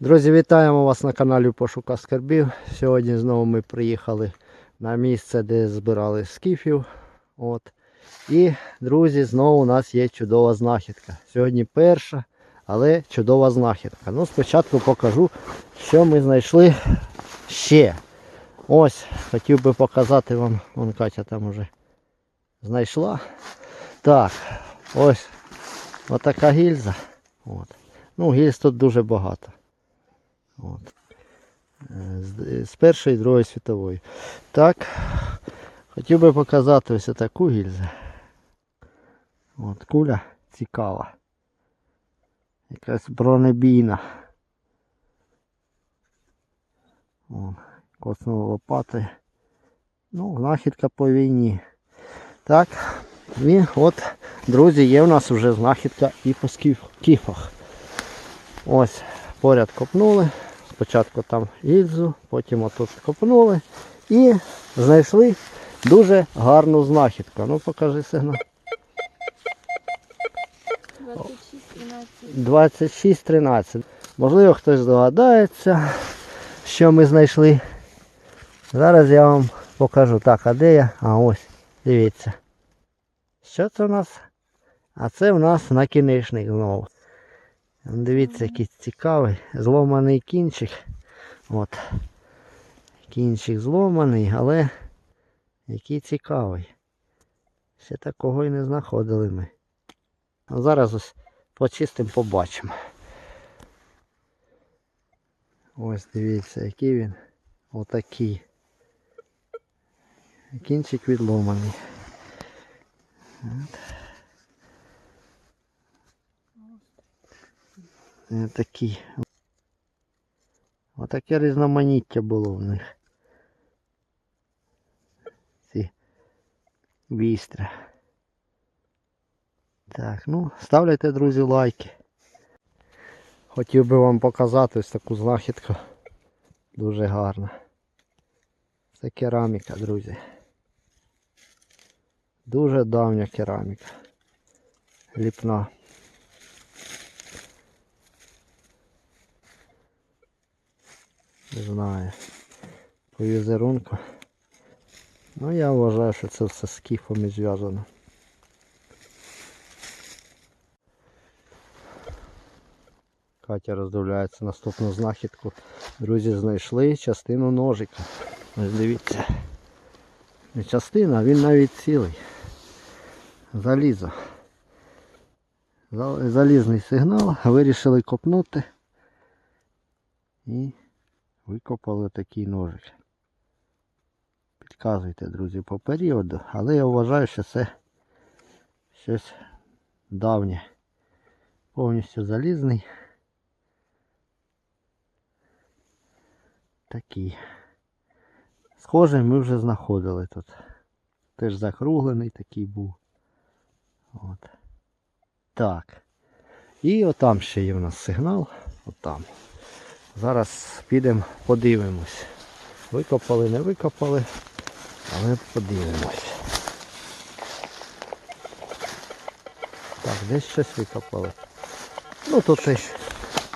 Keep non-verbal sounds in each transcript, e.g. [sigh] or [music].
Друзі, вітаємо вас на каналі Пошука Скарбів. Сьогодні знову ми приїхали на місце, де збирали скіфів. От. І, друзі, знову у нас є чудова знахідка. Сьогодні перша, але чудова знахідка. Ну, спочатку покажу, що ми знайшли ще. Ось, хотів би показати вам, вон Катя там уже знайшла. Так, ось отака гільза. От. Ну, гільз тут дуже багато. От. Е, З, з Першої і Другої світової. Так, хотів би показати ось таку гільзу. От, куля цікава. Якась бронебійна. Коснула лопати. Ну, знахідка по війні. Так, і от, друзі, є в нас вже знахідка і по скіф- кіфах. Ось, поряд копнули. Спочатку там гільзу, потім отут копнули і знайшли дуже гарну знахідку. Ну покажи сигнал. 26, 13. Можливо, хтось здогадається, що ми знайшли. Зараз я вам покажу. Так, а де я? А ось, дивіться. Що це у нас? А це у нас накінечник знову. Дивіться, який цікавий. Зломаний кінчик. От. Кінчик зломаний, але який цікавий. Ще такого і не знаходили ми. Зараз ось почистимо, побачимо. Ось дивіться, який він. Отакий. Кінчик відломаний. От. Е, Такий. Отаке різноманіття було в них. Ці вістра. Так, ну, ставляйте, друзі, лайки. Хотів би вам показати ось таку знахідку. Дуже гарна. Це кераміка, друзі. Дуже давня кераміка. Ліпна. Не знаю. По візерунку. Ну я вважаю, що це все з кіфами зв'язано. Катя роздивляється наступну знахідку. Друзі знайшли частину ножика. Ось дивіться. Не частина, а він навіть цілий. Залізо. Залізний сигнал. Вирішили копнути. І викопали такий ножик. Підказуйте, друзі, по періоду, але я вважаю, що це щось давнє. Повністю залізний. Такий. Схожий ми вже знаходили тут. Теж закруглений такий був. От. Так. І отам ще є в нас сигнал. Отам. Зараз підемо подивимось. Викопали, не викопали, але подивимось. Так, десь щось викопали. Ну тут теж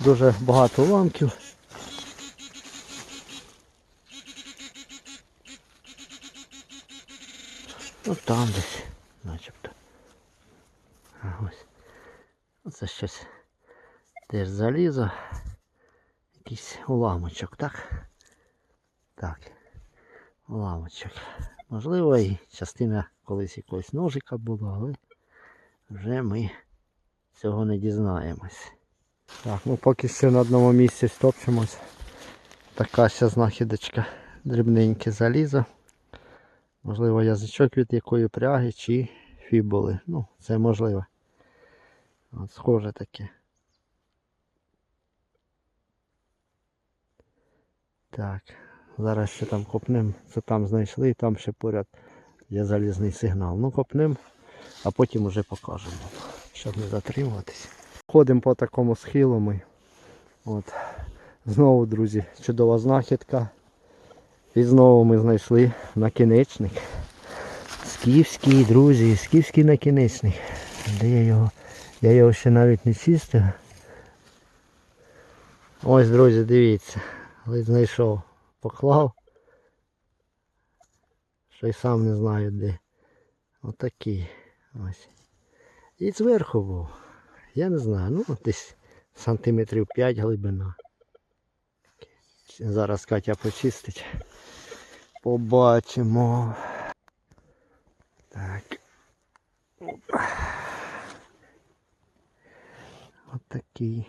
дуже багато уламків. Ну там десь, начебто. Ось. Оце щось теж залізо. Якийсь уламочок, так? Так. Уламочок. Можливо і частина колись якогось ножика була, але вже ми цього не дізнаємось. Так, ну поки що на одному місці стопчемось. Така ще знахідочка. Дрібненьке залізо. Можливо, язичок від якої пряги чи фібули. Ну, це можливо. От схоже таке. Так, зараз ще там копнем. Це там знайшли і там ще поряд є залізний сигнал. Ну копнем, а потім уже покажемо, щоб не затримуватись. Ходимо по такому схилу ми. От. Знову, друзі, чудова знахідка. І знову ми знайшли накінечник. Скіфський, друзі, скіфський накінечник. Де я його? Я його ще навіть не чистив. Ось, друзі, дивіться. Ледь знайшов. Поклав. Що й сам не знаю де. Отакий. Ось. І зверху був. Я не знаю, ну десь сантиметрів 5 глибина. Зараз Катя почистить. Побачимо. Так. Отакий.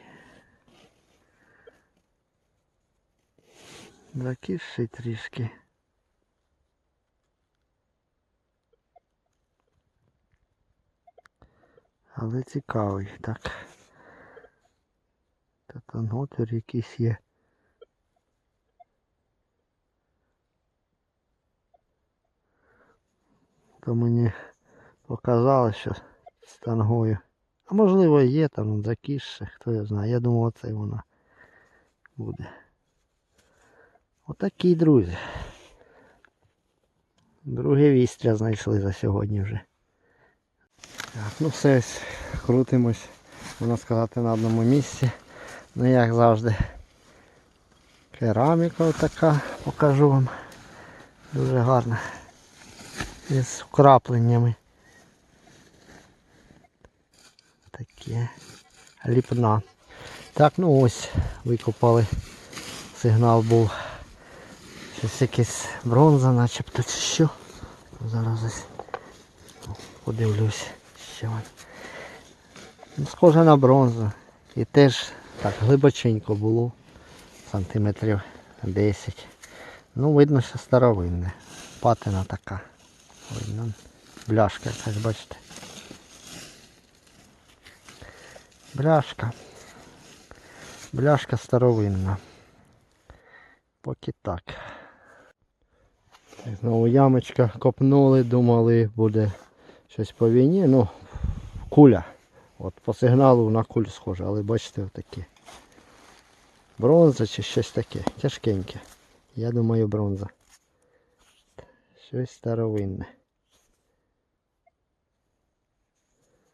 Закисший трішки. Але цікавий, так. Отвір якийсь є. То мені показало, що з тангою. А можливо є там закисше, хто його знає. Я думав, оце вона буде. Отакі, друзі. Друге вістря знайшли за сьогодні вже. Так, ну все, ось крутимось, можна сказати, на одному місці. Ну як завжди. Кераміка отака, покажу вам. Дуже гарна. Із вкрапленнями. Таке. Ліпна. Так, ну ось викопали. Сигнал був. Щось якесь бронза, начебто чи що. Зараз ось подивлюсь. Що. Ну, схоже на бронзу. І теж так глибоченько було. Сантиметрів 10. Ну, видно, що старовинне. Патина така. Видно. Бляшка якась, бачите. Бляшка. Бляшка старовинна. Поки так. Знову ямочка копнули, думали буде щось по війні. Ну, куля. От по сигналу на кулю схоже, але бачите отакі. Бронза чи щось таке. Тяжкеньке. Я думаю бронза. Щось старовинне.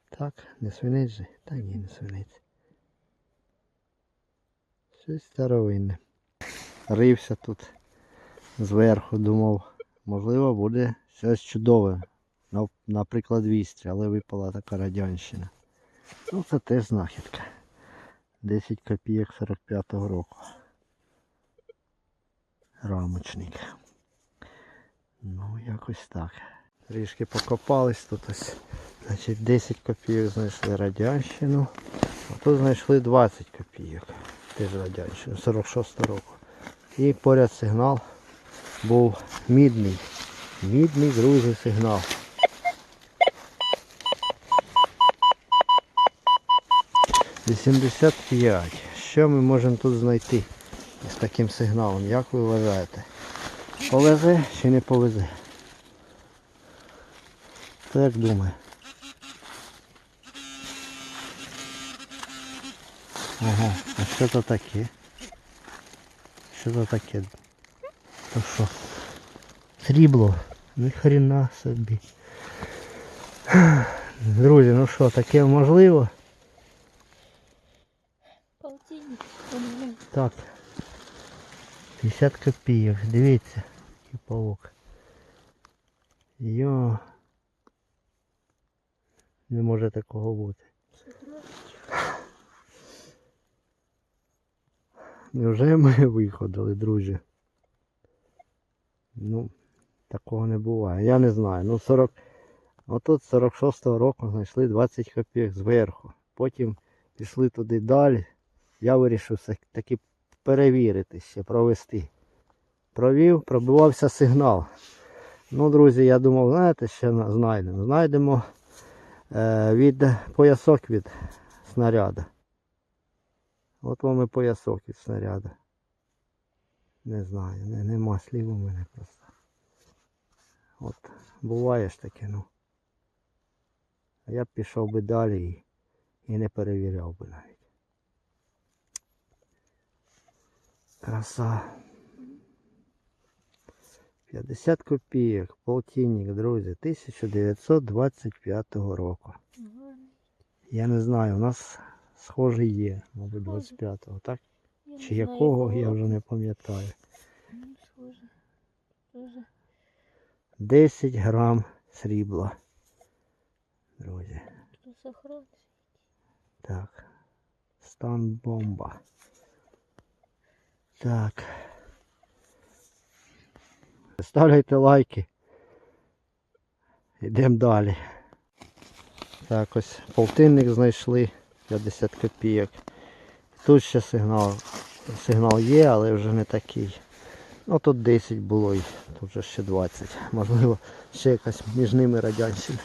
Так, не свинець же? Та ні, не свинець. Щось старовинне. Рився тут зверху, думав, можливо буде щось чудове. Наприклад, вістря, але випала така радянщина. Ну це теж знахідка. 10 копійок 45-го року. Рамочник. Ну, якось так. Трішки покопались тут ось. Значить 10 копійок знайшли радянщину. А тут знайшли 20 копійок. Теж радянщину, 46 року. І поряд сигнал був мідний. Мідний, друзі, сигнал. Вісімдесят п'ять. Що ми можемо тут знайти з таким сигналом? Як ви вважаєте? Повезе чи не повезе? Хто як думає? Ага, а що це таке? Що це таке? То що? Срібло. Ні хрена собі. Друзі, ну що, таке можливо? Полтинник. Так. 50 копійок, дивіться, який павук. Йо. Не може такого бути. Невже ми виходили, друзі? Ну, такого не буває. Я не знаю. Ну 40. Отут 46-го року знайшли 20 копійок зверху. Потім пішли туди далі. Я вирішив таки перевірити ще, провести. Провів, пробивався сигнал. Ну, друзі, я думав, знаєте, що знайдемо. Знайдемо е, від поясок від снаряда. От вам і поясок від снаряда. Не знаю, не, нема слів у мене просто. От, буває ж таке, ну. А я б пішов би далі і, і не перевіряв би навіть. Краса. 50 копійок, полтинник, друзі, 1925 року. Я не знаю, у нас схожий є, мабуть, 25-го, так? Чи якого, я вже не пам'ятаю. Ну, схоже. Дуже. 10 грам срібла. Друзі. Так. Стан бомба. Так. Ставляйте лайки. Йдемо далі. Так, ось полтинник знайшли 50 копійок. Тут ще сигнал. Сигнал є, але вже не такий. Ну тут 10 було і тут вже ще 20. Можливо, ще якась між ними радянщина.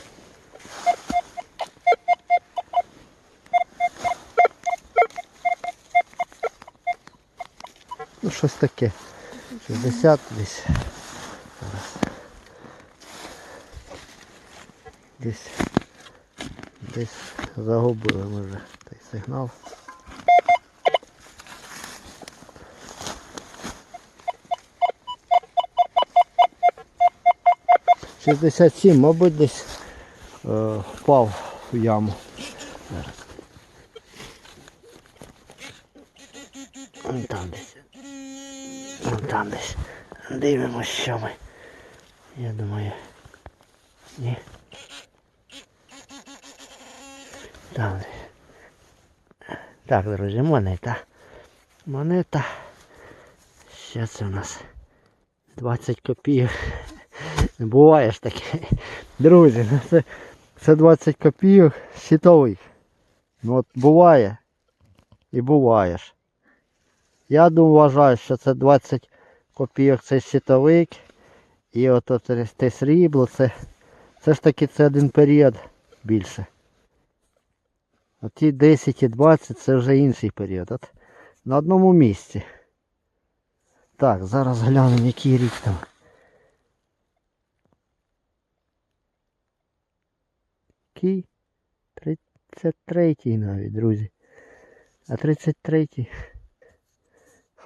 Ну щось таке. 60 десь. Десь. Десь загубили ми вже той сигнал. Шістдесят сім, мабуть, десь е, впав в яму. Вон Там десь. Вон там десь. Дивимось, що ми. Я думаю. Ні. Там десь. Так, друзі, монета. Монета. Що це у нас? 20 копійок. Буває ж таке. Друзі, ну це, це 20 копійок світових. Ну от буває. І буваєш. Я думаю, вважаю, що це 20 копійок це світовик. І от те срібло, це, це ж таки це один період більше. А ті 10 і 20 це вже інший період. От на одному місці. Так, зараз глянемо, який рік там. Який? 33-й навіть, друзі. А 33-й.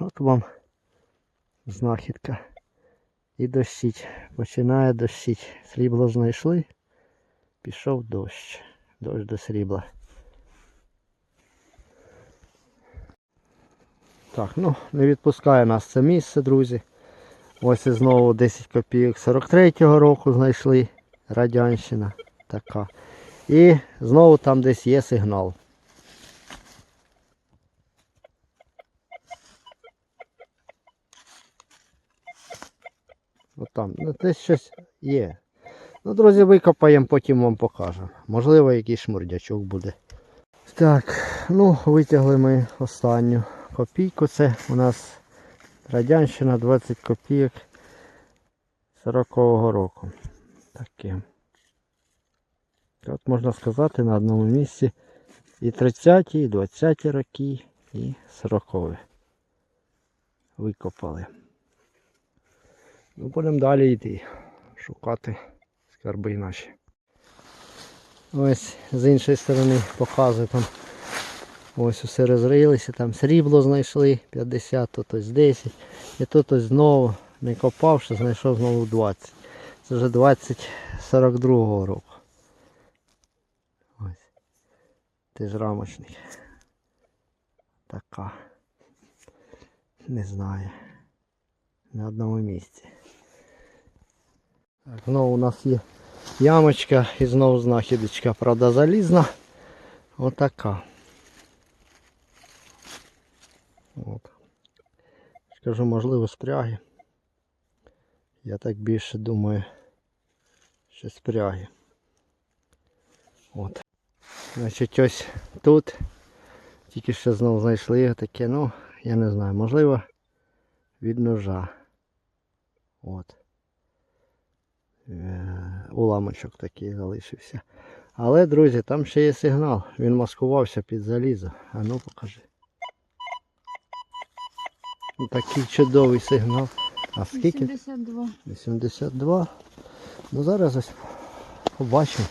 От вам знахідка. І дощить. Починає дощить. Срібло знайшли. Пішов дощ. Дощ до срібла. Так, ну не відпускає нас це місце, друзі. Ось і знову 10 копійок 43-го року знайшли. Радянщина така. І знову там десь є сигнал. От там, ну десь щось є. Ну, друзі, викопаємо, потім вам покажемо. Можливо, якийсь шмурдячок буде. Так, ну, витягли ми останню копійку. Це у нас Радянщина 20 копійок 40-го року. Таке. От можна сказати на одному місці і 30-ті, і 20-ті роки, і 40-ві. Викопали. Ну, будемо далі йти, шукати скарби наші. Ось з іншої сторони показую там. Ось усе розрилися, там срібло знайшли 50, тут ось 10. І тут ось знову, не копавши, знайшов знову 20. Це вже 20 42 року. Ось. Теж рамочник. Така. Не знаю. На одному місці. Так, знову у нас є ямочка і знову знахідочка, правда залізна. Отака. От. Скажу, можливо, спряги. Я так більше думаю, що спряги. От. Значить ось тут тільки що знову знайшли таке, ну, я не знаю, можливо, від ножа. От. Е, Уламочок такий залишився. Але, друзі, там ще є сигнал. Він маскувався під залізо. А ну покажи. Ну, Такий чудовий сигнал. А скільки? 82. 82. Ну зараз ось побачимо.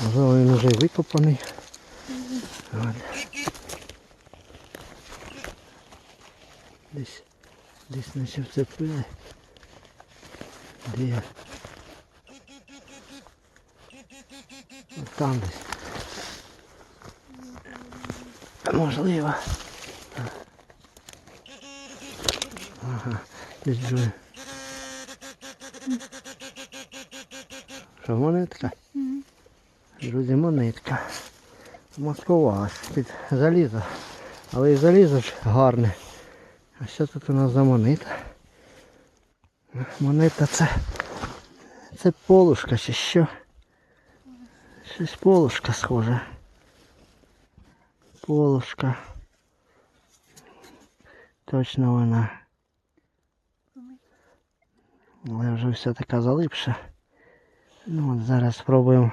Можливо він вже викопаний. Десь, десь наче вцепили. Де я? Там десь. Можливо. Ага, десь Джой. Що, монетка? Друзі, монетка. Москова під залізо. Але і залізо ж гарне. А що тут у нас за монета? Монета це. Це полушка чи що? Щось полушка схоже. Полушка. Точно вона. Але вже все така залипша. Ну от зараз спробуємо.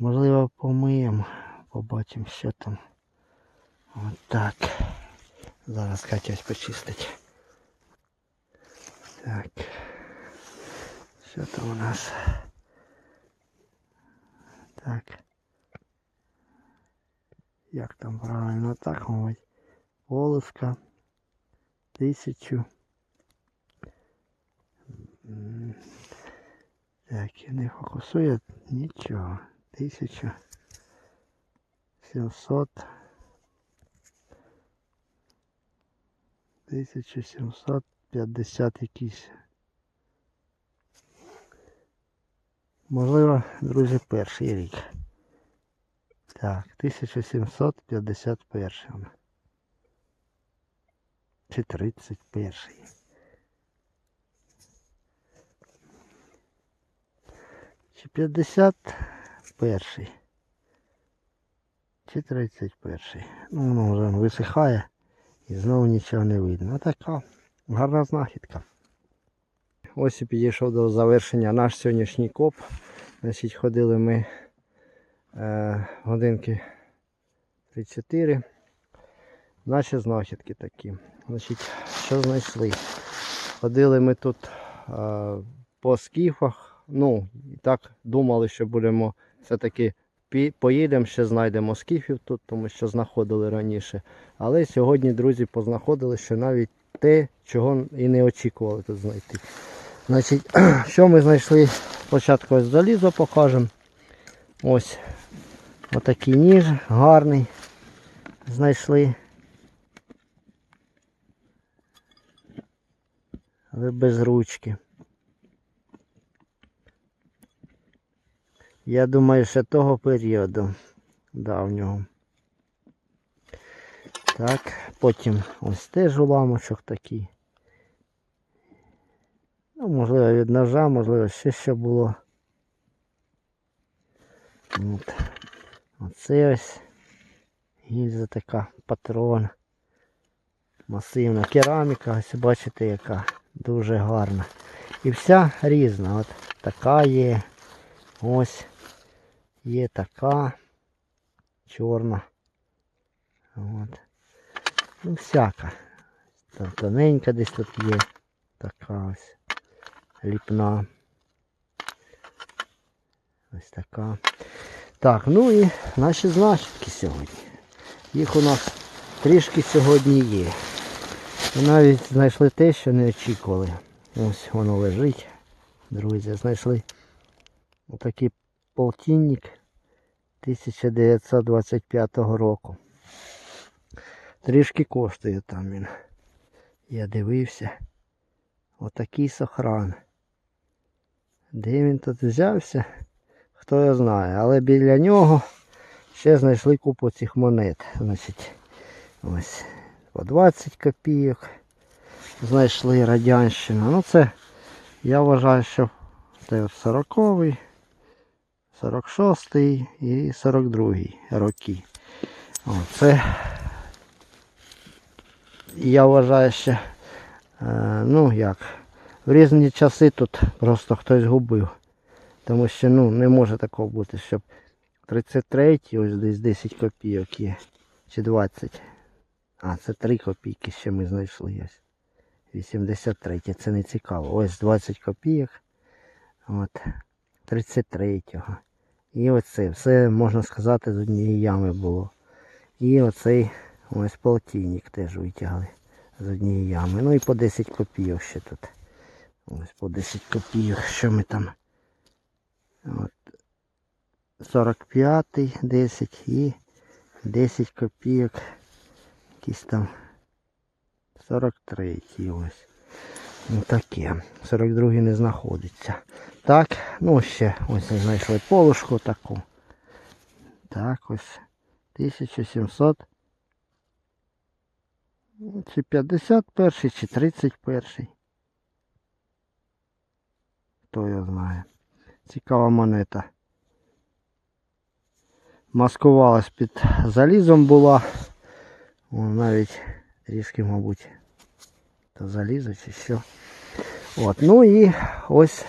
Можливо помиємо. Побачимо, що там. От так. Зараз ось почистить. Так. Що там у нас? Так. Як там правильно? Так, мабуть. Полоска. Тисячу. Так, і не фокусує нічого. Тисячу. Сімсот. Тисячу сімсот п'ятдесят якийсь. Можливо, друзі, перший рік. Так, 1751 вона. Чи 31. Чи 51. Чи 31. Ну, воно вже висихає і знову нічого не видно. Така гарна знахідка. Ось і підійшов до завершення наш сьогоднішній коп. Значить, ходили ми е, годинки 3-4. Наші знахідки такі. Значить, що знайшли? Ходили ми тут е, по скіфах. Ну, і так думали, що будемо все-таки поїдемо, ще знайдемо скіфів тут, тому що знаходили раніше. Але сьогодні, друзі, познаходили, що навіть те, чого і не очікували тут знайти. Значить, [clears throat] що ми знайшли? Спочатку ось залізо покажемо. Ось отакий ніж гарний. Знайшли. Але без ручки. Я думаю, ще того періоду давнього. Так, потім ось теж уламочок такий. Ну, можливо, від ножа, можливо, ще що було. От. Оце ось гільза така патрон. Масивна кераміка, ось бачите, яка дуже гарна. І вся різна. От така є. Ось є така чорна. От. Ну, всяка. Там тоненька десь тут є. Така ось ліпна. Ось така. Так, ну і наші знахідки сьогодні. Їх у нас трішки сьогодні є. І навіть знайшли те, що не очікували. Ось воно лежить. Друзі, знайшли отакий полтинник 1925 року. Трішки коштує там він. Я дивився. Отакий сохран. Де він тут взявся, хто його знає. Але біля нього ще знайшли купу цих монет. Значить, ось по 20 копійок знайшли радянщину. Ну це я вважаю, що це 40-й, 46-й і 42-й роки. Це я вважаю, що Е, ну як, в різні часи тут просто хтось губив. Тому що ну, не може такого бути, щоб 33 ось десь 10 копійок є. Чи 20. А, це 3 копійки ще ми знайшли ось. 83 це не цікаво. Ось 20 копійок. От. 33-го. І оце. Все можна сказати з однієї ями було. І оцей ось полтинник теж витягли з однієї ями. Ну і по 10 копійок ще тут. Ось по 10 копійок, що ми там. От. 45 10 і 10 копійок. Якийсь там 43 ось. Ну таке. 42 не знаходиться. Так, ну ще ось знайшли полушку таку. Так, ось. 1700. Ну, Чи 51, чи 31. Хто його знає. Цікава монета. Маскувалась під залізом була. О, навіть трішки, мабуть, то залізо чи що. От, ну і ось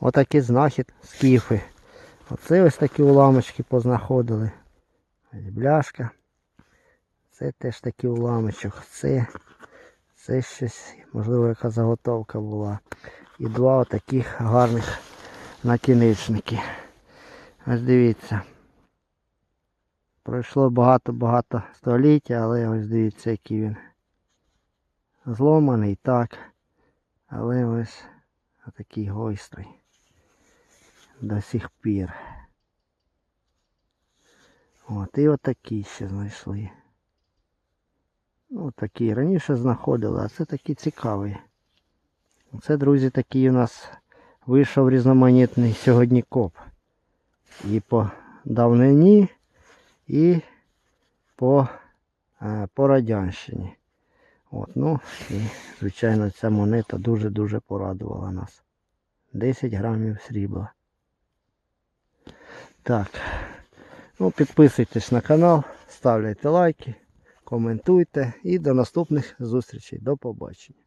отакі знахід скіфи. Оце ось такі уламочки познаходили. Ось бляшка. Це теж такий уламочок. Це, це щось, можливо, яка заготовка була. І два отаких гарних накінечники. Ось дивіться. Пройшло багато-багато століття, але ось дивіться, який він зломаний, так. Але ось отакий гойстрий. До сих пір. От, і отакі ще знайшли. Ну, такі раніше знаходили, а це такий цікавий. Це, друзі, такий у нас вийшов різноманітний сьогодні коп. І по давнині, і по, е, по радянщині. От, ну, і, звичайно, ця монета дуже-дуже порадувала нас. 10 грамів срібла. Так. Ну, підписуйтесь на канал, ставляйте лайки, коментуйте і до наступних зустрічей. До побачення.